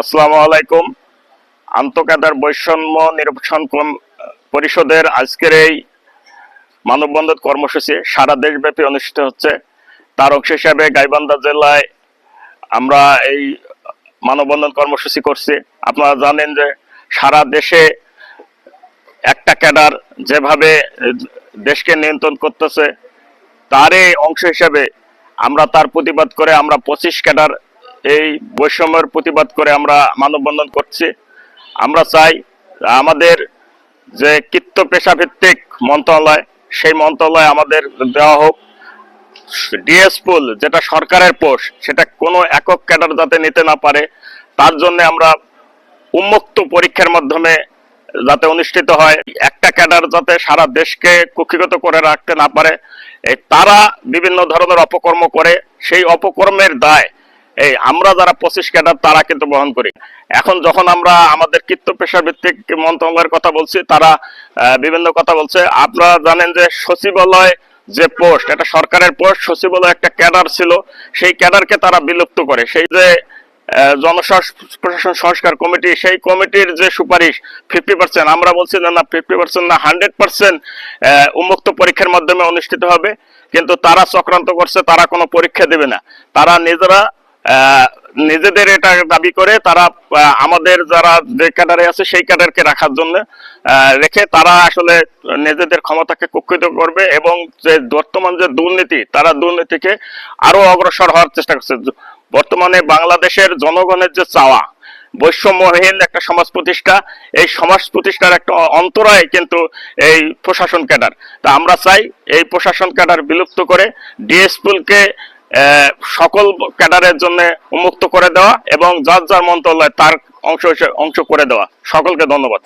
আসসালামু আলাইকুম। আন্তঃকাদার বৈষম্য নিরসন পরিষদের আজকের এই মানববন্ধন কর্মসূচি সারা দেশব্যাপী অনুষ্ঠিত হচ্ছে। তার অংশ হিসাবে গাইবান্ধা জেলায় আমরা এই মানববন্ধন কর্মসূচি করছি। আপনারা জানেন যে সারা দেশে একটা ক্যাডার যেভাবে দেশকে নিয়ন্ত্রণ করতেছে, তারই অংশ হিসাবে আমরা তার প্রতিবাদ করে আমরা পঁচিশ ক্যাডার এই বৈষম্যের প্রতিবাদ করে আমরা মানববন্ধন করছি। আমরা চাই আমাদের যে কৃত্য পেশা ভিত্তিক মন্ত্রণালয়, সেই মন্ত্রণালয় আমাদের দেওয়া হোক। ডিএস পুল, যেটা সরকারের পোস্ট সেটা কোনো একক ক্যাডার যাতে নিতে না পারে, তার জন্য আমরা উন্মুক্ত পরীক্ষার মাধ্যমে যাতে অনুষ্ঠিত হয়। একটা ক্যাডার যাতে সারা দেশকে কুক্ষিগত করে রাখতে না পারে তারা বিভিন্ন ধরনের অপকর্ম করে, সেই অপকর্মের দায় এই আমরা যারা পঁচিশ ক্যাডার তারা কিন্তু বহন করি। এখন যখন আমরা আমাদের কৃত্য পেশা ভিত্তিক মন্ত্রণালয়ের কথা বলছি তারা বিভিন্ন কথা বলছে। আপনারা জানেন যে সচিবালয় যে পোস্ট এটা সরকারের পোস্ট সচিবালয় একটা ক্যাডার ছিল। সেই ক্যাডারকে তারা বিলুপ্ত করে। সেই যে আহ, জনস্বাস্থ্য প্রশাসন সংস্কার কমিটি সেই কমিটির যে সুপারিশ ফিফটি পার্সেন্ট আমরা বলছি না না ফিফটি পার্সেন্ট না হান্ড্রেড পার্সেন্ট উন্মুক্ত পরীক্ষার মাধ্যমে অনুষ্ঠিত হবে। কিন্তু তারা চক্রান্ত করছে তারা কোনো পরীক্ষা দেবে না। তারা নিজেরা নিজেদের এটা দাবি করে তারা আমাদের যারা যে ক্যাডারে আছে সেই ক্যাডারকে রাখার জন্য রেখে তারা আসলে নিজেদের ক্ষমতাকে কুক্ষিত করবে এবং যে বর্তমান যে দুর্নীতি, তারা দুর্নীতিকে আরও অগ্রসর হওয়ার চেষ্টা করছে। বর্তমানে বাংলাদেশের জনগণের যে চাওয়া, বৈষম্যহীন একটা সমাজ প্রতিষ্ঠা, এই সমাজ প্রতিষ্ঠার একটা অন্তরায় কিন্তু এই প্রশাসন ক্যাডার তা আমরা চাই এই প্রশাসন ক্যাডার বিলুপ্ত করে ডিএসপুলকে সকল ক্যাডারের জন্য উন্মুক্ত করে দেওয়া এবং যার যার মন্ত্রণালয় তার অংশ অংশ করে দেওয়া। সকলকে ধন্যবাদ।